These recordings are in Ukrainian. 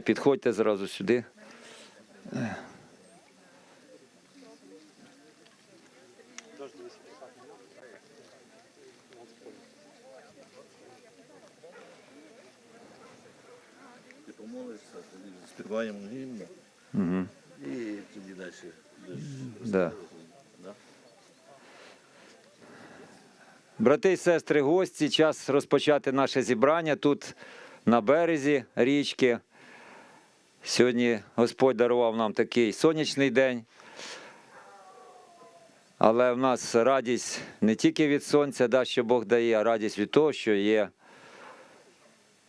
Підходьте зразу сюди. Ти помолишся, співаємо гімн Угу. і тоді далі. Да. Да? Брати і сестри, гості, час розпочати наше зібрання тут на березі річки. Сьогодні Господь дарував нам такий сонячний день. Але в нас радість не тільки від сонця, да, що Бог дає, а радість від того, що є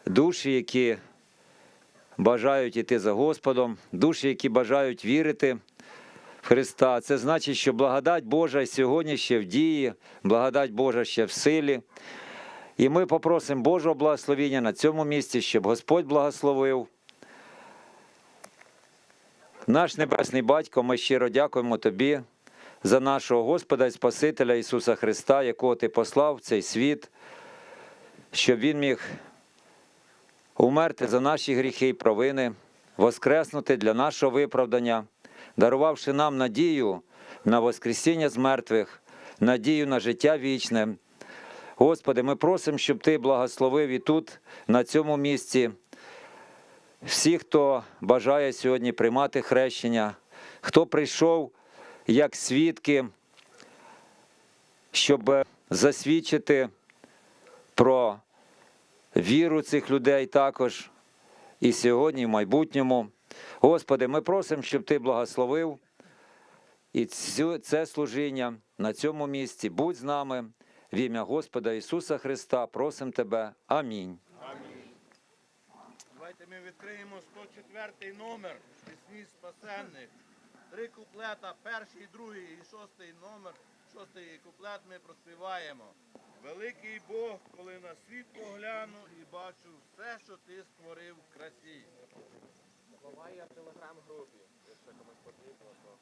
душі, які бажають іти за Господом, душі, які бажають вірити в Христа. Це значить, що благодать Божа сьогодні ще в дії, благодать Божа ще в силі. І ми попросимо Божого благословення на цьому місці, щоб Господь благословив. Наш Небесний Батько, ми щиро дякуємо Тобі за нашого Господа і Спасителя Ісуса Христа, якого Ти послав в цей світ, щоб Він міг умерти за наші гріхи і провини, воскреснути для нашого виправдання, дарувавши нам надію на Воскресіння з мертвих, надію на життя вічне. Господи, ми просимо, щоб Ти благословив і тут, на цьому місці, всіх, хто бажає сьогодні приймати хрещення, хто прийшов як свідки, щоб засвідчити про віру цих людей також і сьогодні, і в майбутньому. Господи, ми просимо, щоб Ти благословив і це служіння на цьому місці. Будь з нами в ім'я Господа Ісуса Христа. Просимо Тебе. Амінь. Ми відкриємо 104 номер пісні спасенних. Три куплета, перший, другий і шостий номер. Шостий куплет ми проспіваємо. Великий Бог, коли на світ погляну і бачу все, що ти створив в красі. Слова є в телеграм-групі, якщо комусь потрібно, то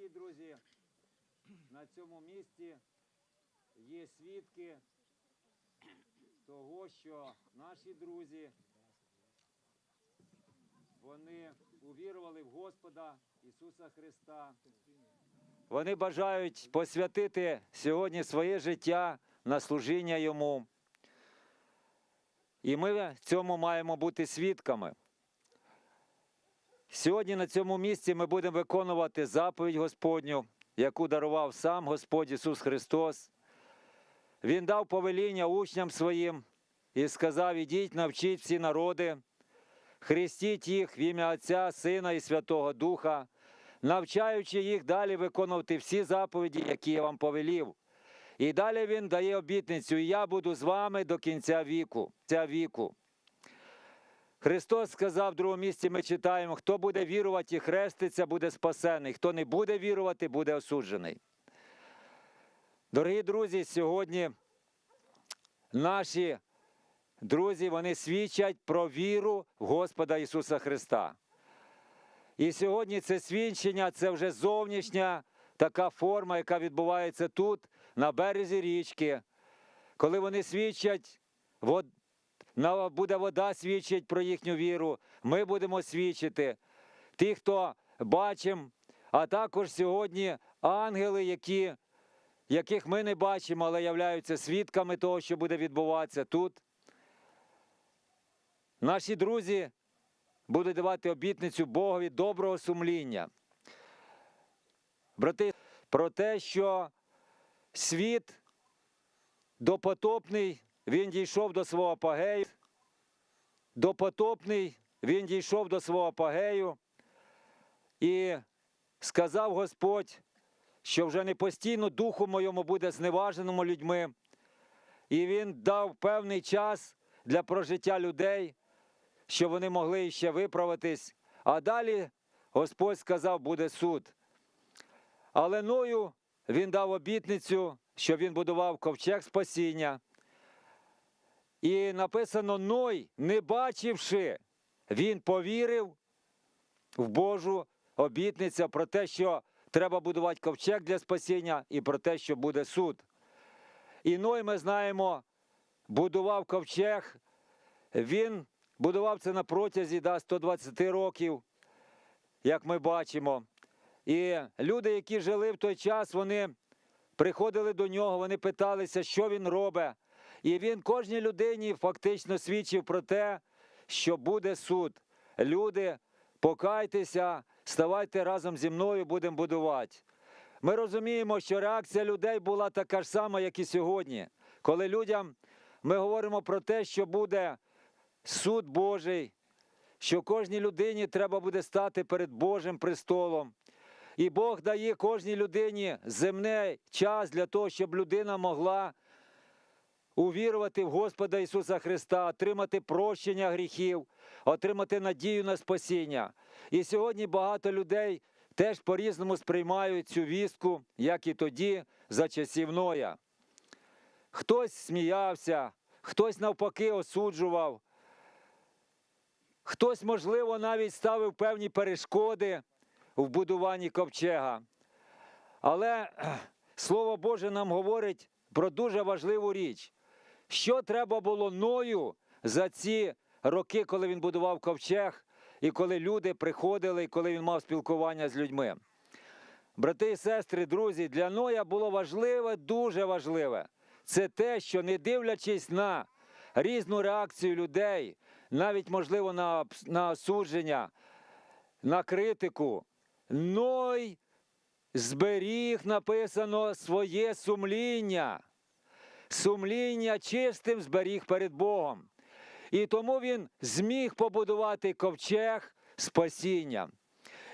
всі друзі на цьому місці є свідки того, що наші друзі вони увірували в Господа Ісуса Христа. Вони бажають посвятити сьогодні своє життя на служіння Йому. І ми цьому маємо бути свідками. Сьогодні на цьому місці ми будемо виконувати заповідь Господню, яку дарував сам Господь Ісус Христос. Він дав повеління учням своїм і сказав: Ідіть, навчіть всі народи, хрестіть їх в ім'я Отця, Сина і Святого Духа, навчаючи їх далі виконувати всі заповіді, які я вам повелів. І далі він дає обітницю: і я буду з вами до кінця віку. Віку. Христос сказав в другому місці, ми читаємо, хто буде вірувати і хреститься, буде спасений, хто не буде вірувати, буде осуджений. Дорогі друзі, сьогодні наші друзі вони свідчать про віру в Господа Ісуса Христа. І сьогодні це свідчення це вже зовнішня така форма, яка відбувається тут, на березі річки, коли вони свідчать, буде вода свідчить про їхню віру, ми будемо свідчити. Ті, хто бачимо, а також сьогодні ангели, які, яких ми не бачимо, але являються свідками того, що буде відбуватися тут. Наші друзі будуть давати обітницю Богові доброго сумління. Брати, про те, що світ допотопний, він дійшов до свого апогею. Допотопний, він дійшов до свого апогею. І сказав Господь, що вже не постійно духу моєму буде зневаженому людьми. І він дав певний час для прожиття людей, щоб вони могли ще виправитись. А далі Господь сказав, буде суд. Але Ною він дав обітницю, що він будував ковчег спасіння. І написано: Ной, не бачивши, він повірив в Божу обітницю про те, що треба будувати ковчег для спасіння, і про те, що буде суд. І Ной, ми знаємо, будував ковчег. Він будував це на протязі да, 120 років, як ми бачимо. І люди, які жили в той час, вони приходили до нього, вони питалися, що він робить. І він кожній людині фактично свідчив про те, що буде суд. Люди, покайтеся, ставайте разом зі мною, будемо будувати. Ми розуміємо, що реакція людей була така ж сама, як і сьогодні. Коли людям ми говоримо про те, що буде суд Божий, що кожній людині треба буде стати перед Божим престолом. І Бог дає кожній людині земний час для того, щоб людина могла увірувати в Господа Ісуса Христа, отримати прощення гріхів, отримати надію на спасіння. І сьогодні багато людей теж по-різному сприймають цю вістку, як і тоді, за часів Ноя. Хтось сміявся, хтось навпаки осуджував, хтось, можливо, навіть ставив певні перешкоди в будуванні ковчега. Але Слово Боже нам говорить про дуже важливу річ. Що треба було Ною за ці роки, коли він будував ковчег, і коли люди приходили, і коли він мав спілкування з людьми. Брати і сестри, друзі, для Ноя було важливе, дуже важливе. Це те, що не дивлячись на різну реакцію людей, навіть можливо на, на осудження, на критику, Ной зберіг написано своє сумління. Сумління чистим зберіг перед Богом. І тому він зміг побудувати ковчег спасіння.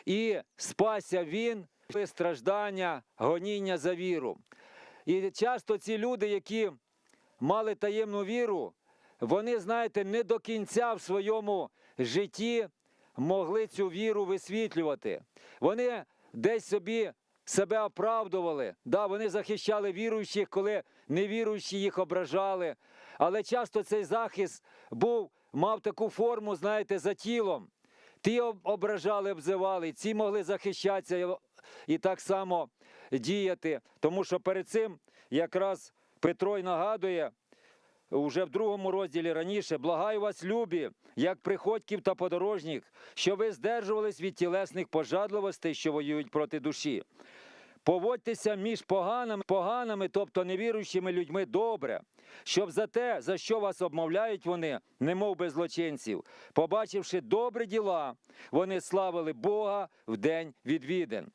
І спася він страждання, гоніння за віру. І часто ці люди, які мали таємну віру, вони, знаєте, не до кінця в своєму житті могли цю віру висвітлювати. Вони десь собі себе оправдували. Да, вони захищали віруючих, коли невіруючі їх ображали. Але часто цей захист був, мав таку форму, знаєте, за тілом. Ті ображали, обзивали, ці могли захищатися, і так само діяти. Тому що перед цим якраз Петро й нагадує. Уже в другому розділі раніше благаю вас, любі, як приходьків та подорожніх, що ви здержувались від тілесних пожадливостей, що воюють проти душі. Поводьтеся між поганими, поганими, тобто невіруючими людьми добре, щоб за те, за що вас обмовляють вони, немов би злочинців, побачивши добрі діла, вони славили Бога в день відвідин.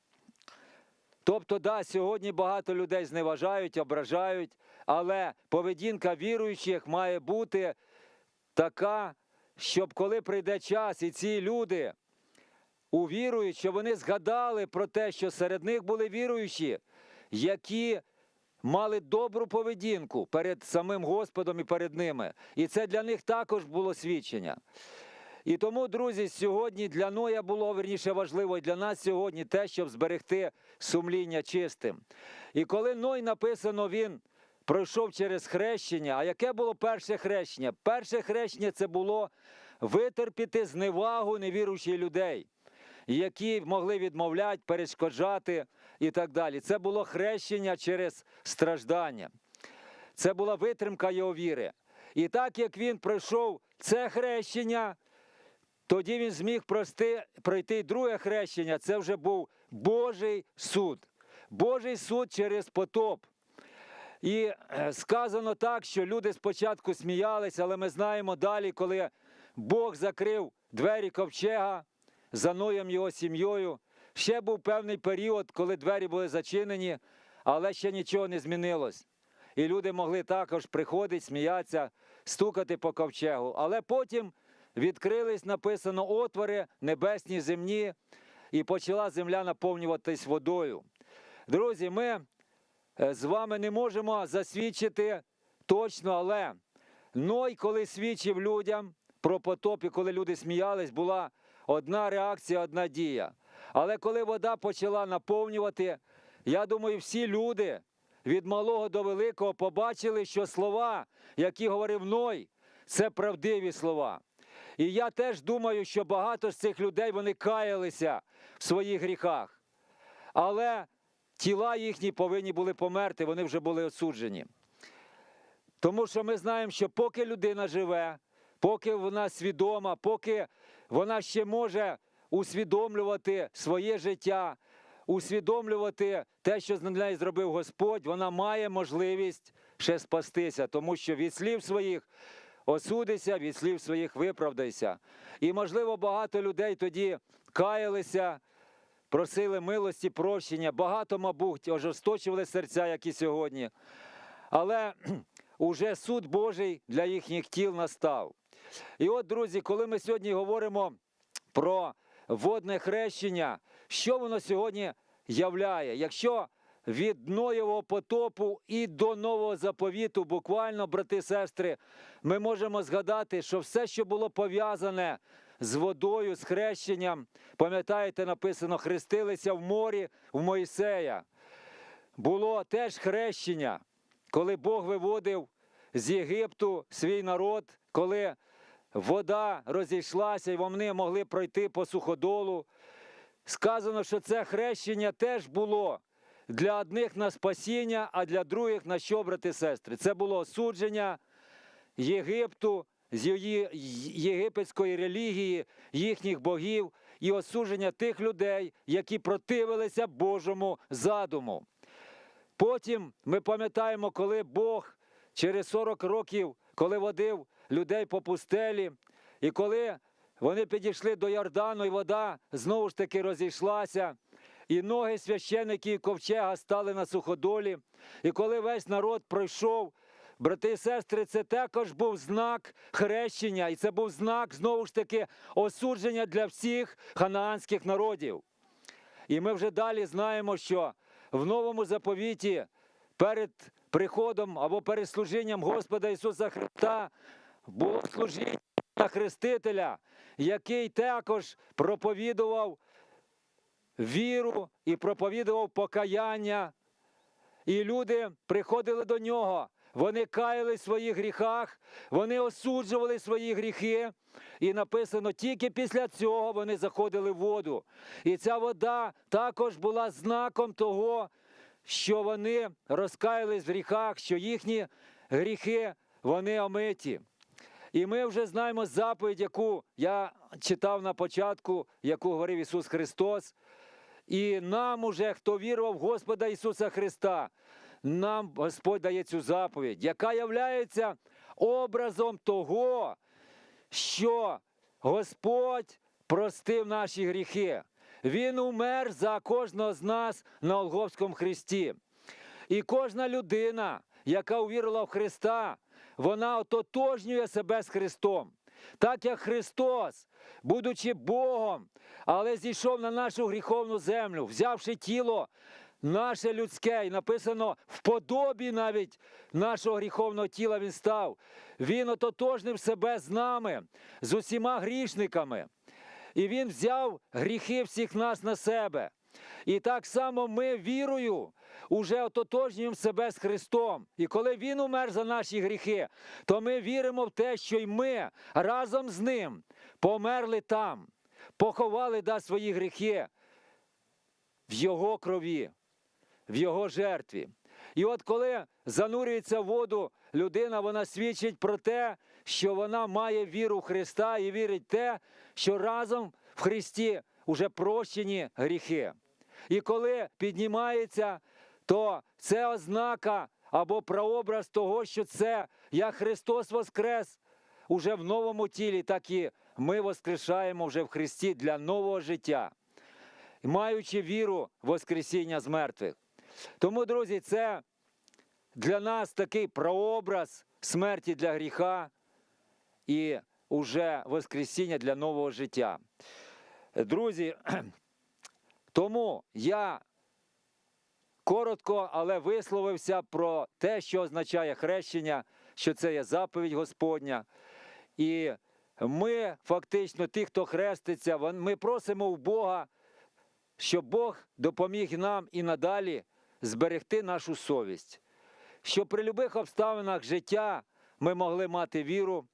Тобто, да, сьогодні багато людей зневажають, ображають, але поведінка віруючих має бути така, щоб коли прийде час, і ці люди увірують, що вони згадали про те, що серед них були віруючі, які мали добру поведінку перед самим Господом і перед ними. І це для них також було свідчення. І тому, друзі, сьогодні для Ноя було верніше важливо і для нас сьогодні те, щоб зберегти сумління чистим. І коли Ной написано, він пройшов через хрещення. А яке було перше хрещення? Перше хрещення це було витерпіти зневагу невіруючих людей, які могли відмовляти, перешкоджати і так далі. Це було хрещення через страждання. Це була витримка його віри. І так як він пройшов це хрещення, тоді він зміг прости, пройти друге хрещення. Це вже був Божий суд. Божий суд через потоп. І е, сказано так, що люди спочатку сміялися, але ми знаємо далі, коли Бог закрив двері ковчега за Ноєм його сім'єю. Ще був певний період, коли двері були зачинені, але ще нічого не змінилось. І люди могли також приходити, сміятися, стукати по ковчегу. Але потім відкрились, написано, отвори небесні земні, і почала земля наповнюватись водою. Друзі, ми е, з вами не можемо засвідчити точно, але Ной, коли свідчив людям про потоп, і коли люди сміялись, була одна реакція, одна дія. Але коли вода почала наповнювати, я думаю, всі люди від малого до великого побачили, що слова, які говорив Ной, це правдиві слова. І я теж думаю, що багато з цих людей вони каялися в своїх гріхах. Але тіла їхні повинні були померти, вони вже були осуджені. Тому що ми знаємо, що поки людина живе, поки вона свідома, поки вона ще може усвідомлювати своє життя, усвідомлювати те, що з нею зробив Господь, вона має можливість ще спастися, тому що від слів своїх осудися, від слів своїх виправдайся. І, можливо, багато людей тоді каялися, просили милості, прощення. Багато, мабуть, ожесточували серця, як і сьогодні. Але уже суд Божий для їхніх тіл настав. І от, друзі, коли ми сьогодні говоримо про водне хрещення, що воно сьогодні являє? Якщо від Ноєвого потопу і до нового заповіту, буквально, брати і сестри, ми можемо згадати, що все, що було пов'язане з водою, з хрещенням, пам'ятаєте, написано, хрестилися в морі в Мойсея. Було теж хрещення, коли Бог виводив з Єгипту свій народ, коли вода розійшлася і вони могли пройти по суходолу. Сказано, що це хрещення теж було для одних на спасіння, а для других на що, брати сестри? Це було осудження Єгипту з її єгипетської релігії, їхніх богів і осудження тих людей, які противилися Божому задуму. Потім ми пам'ятаємо, коли Бог через 40 років, коли водив людей по пустелі, і коли вони підійшли до Йордану, і вода знову ж таки розійшлася, і ноги священики і ковчега стали на суходолі. І коли весь народ пройшов, брати і сестри, це також був знак хрещення, і це був знак знову ж таки осудження для всіх ханаанських народів. І ми вже далі знаємо, що в новому заповіті перед приходом або перед служінням Господа Ісуса Христа було служіння Хрестителя, який також проповідував віру і проповідував покаяння. І люди приходили до нього, вони каяли в своїх гріхах, вони осуджували свої гріхи. І написано, тільки після цього вони заходили в воду. І ця вода також була знаком того, що вони розкаялись в гріхах, що їхні гріхи вони омиті. І ми вже знаємо заповідь, яку я читав на початку, яку говорив Ісус Христос. І нам уже, хто вірував в Господа Ісуса Христа, нам Господь дає цю заповідь, яка являється образом того, що Господь простив наші гріхи. Він умер за кожного з нас на Олговському хресті. І кожна людина, яка увірила в Христа, вона ототожнює себе з Христом. Так як Христос, будучи Богом, але зійшов на нашу гріховну землю, взявши тіло наше людське, і написано в подобі навіть нашого гріховного тіла він став. Він ототожнив себе з нами, з усіма грішниками. І він взяв гріхи всіх нас на себе. І так само ми вірою уже ототожнюємо себе з Христом. І коли Він умер за наші гріхи, то ми віримо в те, що й ми разом з Ним померли там, поховали да, свої гріхи в Його крові, в Його жертві. І от коли занурюється в воду людина, вона свідчить про те, що вона має віру в Христа і вірить в те, що разом в Христі вже прощені гріхи. І коли піднімається, то це ознака або прообраз того, що це як Христос Воскрес уже в новому тілі, так і ми воскрешаємо вже в Христі для нового життя, маючи віру в Воскресіння з мертвих. Тому, друзі, це для нас такий прообраз смерті для гріха і уже Воскресіння для нового життя. Друзі, тому я коротко, але висловився про те, що означає хрещення, що це є заповідь Господня. І ми, фактично, ті, хто хреститься, ми просимо в Бога, щоб Бог допоміг нам і надалі зберегти нашу совість, щоб при любих обставинах життя ми могли мати віру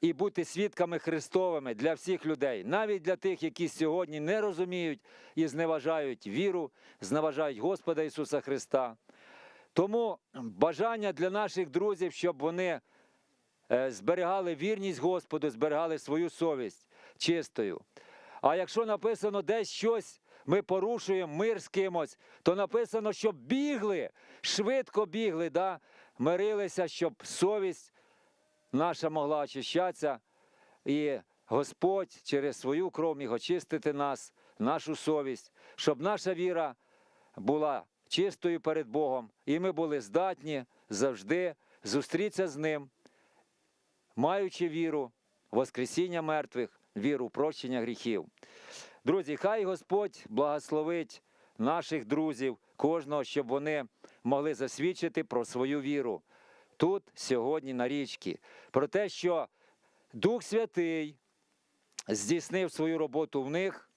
і бути свідками Христовими для всіх людей, навіть для тих, які сьогодні не розуміють і зневажають віру, зневажають Господа Ісуса Христа. Тому бажання для наших друзів, щоб вони е, зберігали вірність Господу, зберігали свою совість чистою. А якщо написано десь щось, ми порушуємо мир з кимось, то написано, щоб бігли, швидко бігли, да? мирилися, щоб совість наша могла очищатися, і Господь через свою кров міг очистити нас, нашу совість, щоб наша віра була чистою перед Богом, і ми були здатні завжди зустрітися з Ним, маючи віру, Воскресіння мертвих, віру прощення гріхів. Друзі, хай Господь благословить наших друзів, кожного, щоб вони могли засвідчити про свою віру тут, сьогодні, на річці, про те, що Дух Святий здійснив свою роботу в них,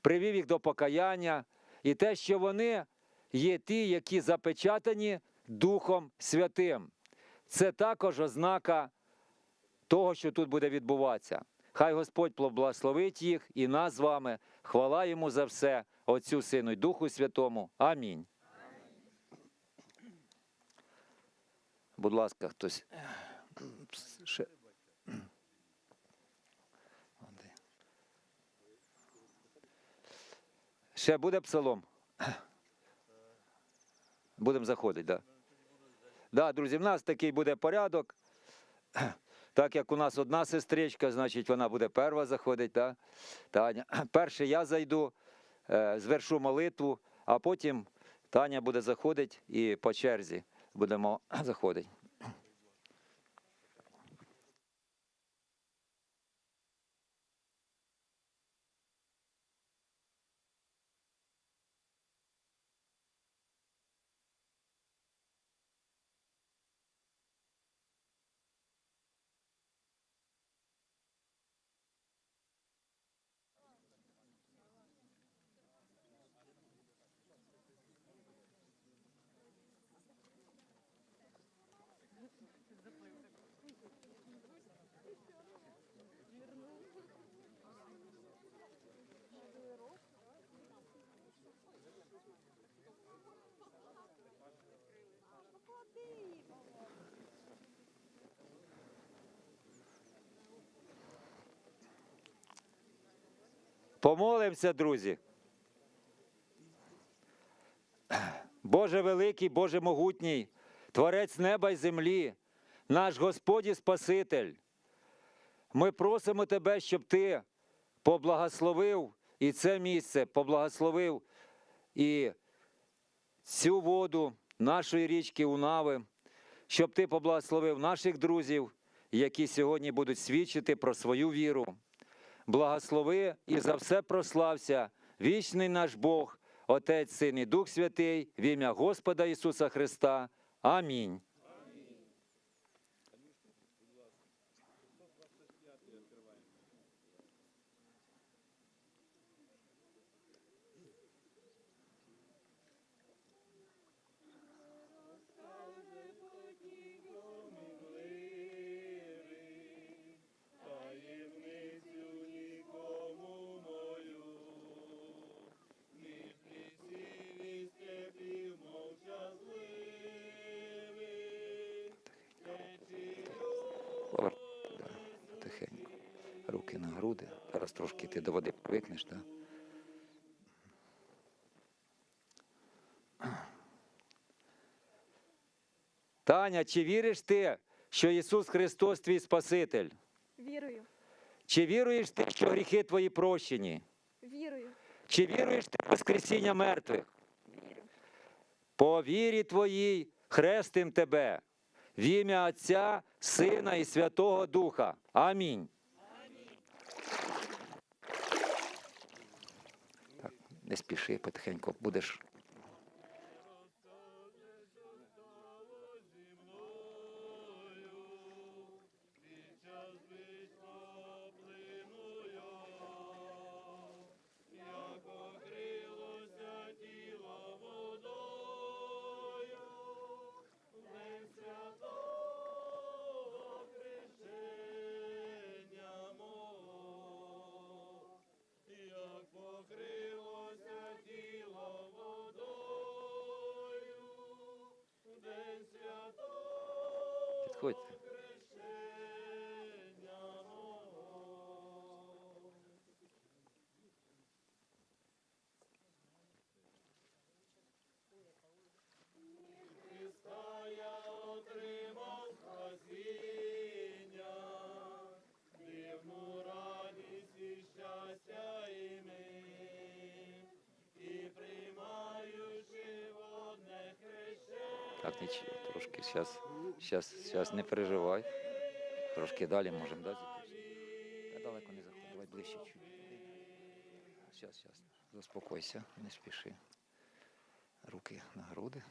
привів їх до покаяння, і те, що вони є ті, які запечатані Духом Святим. Це також ознака того, що тут буде відбуватися. Хай Господь благословить їх і нас з вами. Хвала йому за все, Отцю Сину і Духу Святому. Амінь. Будь ласка, хтось. Ще. Ще буде псалом. Будемо заходити, так. Да. Да, друзі, в нас такий буде порядок. Так як у нас одна сестричка, значить вона буде перша заходить. Да? Таня. Перше я зайду, е, звершу молитву, а потім Таня буде заходити і по черзі будемо заходити. Помолимося, друзі. Боже великий, Боже могутній, Творець неба й землі, наш Господь і Спаситель. Ми просимо Тебе, щоб Ти поблагословив і це місце, поблагословив і цю воду нашої річки Унави, щоб Ти поблагословив наших друзів, які сьогодні будуть свідчити про свою віру. Благослови і за все прослався, вічний наш Бог, Отець, Син і Дух Святий, в ім'я Господа Ісуса Христа. Амінь. Трошки ти до води привикнеш, так? Таня, чи віриш ти, що Ісус Христос твій Спаситель? Вірую, Чи віруєш ти, що гріхи твої прощені? вірую, Чи віруєш ти в Воскресіння мертвих? По вірі твоїй хрестим тебе. В ім'я Отця, Сина і Святого Духа. Амінь. Не спіши, потихеньку будеш. Хрещення. Трошки зараз, зараз, зараз не переживай. Трошки далі можемо, да? Та далеко не заходь, давай ближче чуть. Зараз, зараз, заспокойся, не спіши. Руки на груди.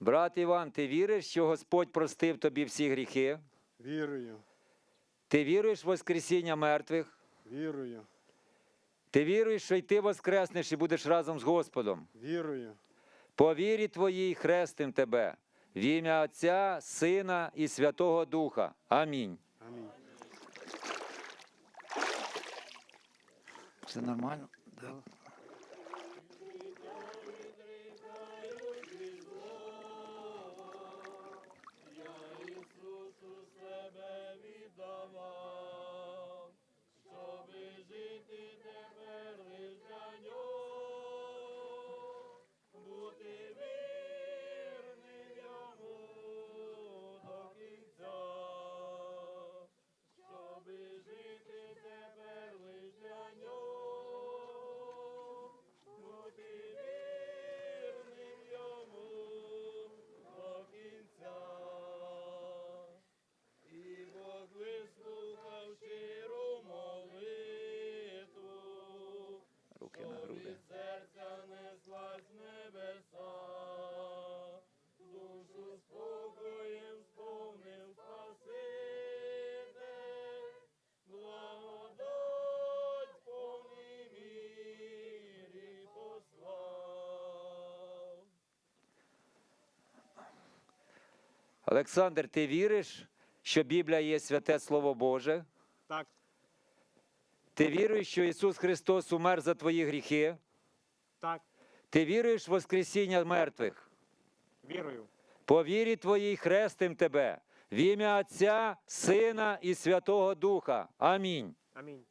Брат Іван, ти віриш, що Господь простив тобі всі гріхи? Вірую, Ти віруєш в Воскресіння мертвих? вірую, Ти віруєш, що й ти воскреснеш і будеш разом з Господом? вірую, По вірі твоїй хрестим тебе, в ім'я Отця, Сина і Святого Духа. Амінь. амінь. Все нормально? Да. Олександр, ти віриш, що Біблія є святе Слово Боже? Так, Ти віруєш, що Ісус Христос умер за твої гріхи? так, Ти віруєш в Воскресіння мертвих? Вірую. По вірі твоїй хрестим тебе. В ім'я Отця, Сина і Святого Духа. Амінь. Амінь.